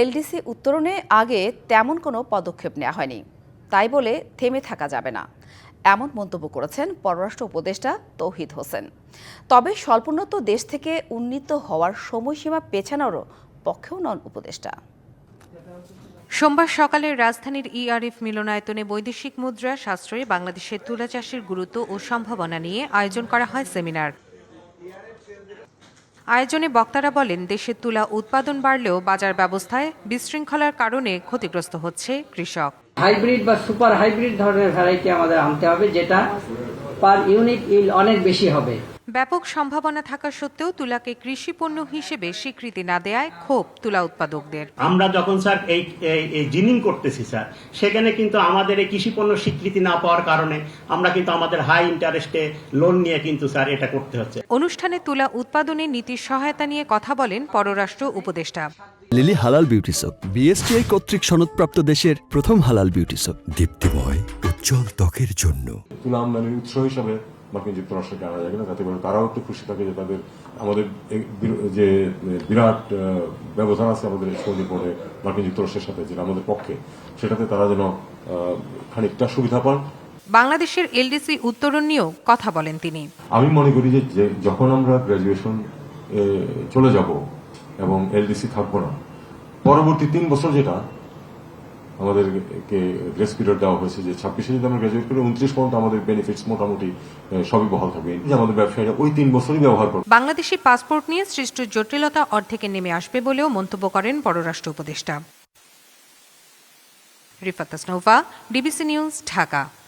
LDC উত্তরণে আগে তেমন কোনো পদক্ষেপ নেওয়া হয়নি। তাই বলে থেমে থাকা যাবে না। এমন মন্তব্য করেছেন পররাষ্ট্র উপদেষ্টা তৌহিদ হোসেন। তবে স্বল্পোন্নত দেশ থেকে উন্নীত হওয়ার সময়সীমা পেছানোরও পক্ষেও নন উপদেষ্টা। সোমবার সকালে রাজধানীর ইআরএফ মিলনায়তনে বৈদেশিক মুদ্রা সাশ্রয়ে বাংলাদেশের তুলা চাষের গুরুত্ব ও সম্ভাবনা নিয়ে আয়োজন করা হয় সেমিনার। আয়োজনে বক্তারা বলেন দেশের তুলা উৎপাদন বাড়লেও বাজার ব্যবস্থায় বিশৃঙ্খলার কারণে ক্ষতিগ্রস্ত হচ্ছে কৃষক। হাইব্রিড বা সুপার হাইব্রিড ধরনের ভ্যারাইটি আমাদের আনতে হবে, যেটা পার ইউনিট ইল অনেক বেশি হবে। ব্যাপক সম্ভাবনা থাকা সত্ত্বেও তুলাকে কৃষি পণ্য হিসেবে স্বীকৃতি না দেয়ায় ক্ষোভ তুলা উৎপাদকদের। আমরা যখন স্যার এই জিনিং করতেছি স্যার সেখানে কিন্তু আমাদের এই কৃষি পণ্য স্বীকৃতি না পাওয়ার কারণে আমরা কিন্তু আমাদের হাই ইন্টারেস্টে লোন নিয়ে কিন্তু স্যার এটা করতে হচ্ছে। অনুষ্ঠানে তুলা উৎপাদনে নীতির সহায়তা নিয়ে কথা বলেন পররাষ্ট্র উপদেষ্টা। লিলি হালাল বিউটি সোপ বিএসটিআই কর্তৃক সনদপ্রাপ্ত দেশের প্রথম হালাল বিউটি সোপ দীপ্তিময়। উজ্জ্বল ত্বকের জন্য। তুলা আমদানির উৎস হিসাবে মার্কিন যুক্তরাষ্ট্রকে আনা যাবে না যাতে করে তারাও একটু খুশি থাকে যে তাদের আমাদের এই যে বিরাট ব্যবধান আছে আমাদের সৌদি বোর্ডে মার্কিন যুক্তরাষ্ট্রের সাথে যেটা আমাদের পক্ষে। সেটাতে তারা যেন খানিকটা সুবিধা পান। বাংলাদেশের এলডিসি উত্তরণ নিয়েও কথা বলেন তিনি। আমি মনে করি যে যে যখন আমরা গ্রাজুয়েশন চলে যাব এবং এলডিসি থাকব না পরবর্তী তিন বছর যেটা আমাদেরকে গ্রেস পিরিয়ড দেওয়া হয়েছে যে ছাব্বিশে যদি আমরা গ্রাজুয়েট করি, উনত্রিশ পর্যন্ত আমাদের বেনিফিটস মোটামুটি সবই বহাল থাকবে। যে আমাদের ব্যবসায়ীরা ওই তিন বছরই ব্যবহার করবে বাংলাদেশি পাসপোর্ট নিয়ে সৃষ্ট জটিলতা অর্ধেকে নেমে আসবে বলেও মন্তব্য করেন পররাষ্ট্র উপদেষ্টা। Rifat DBC news Dhaka.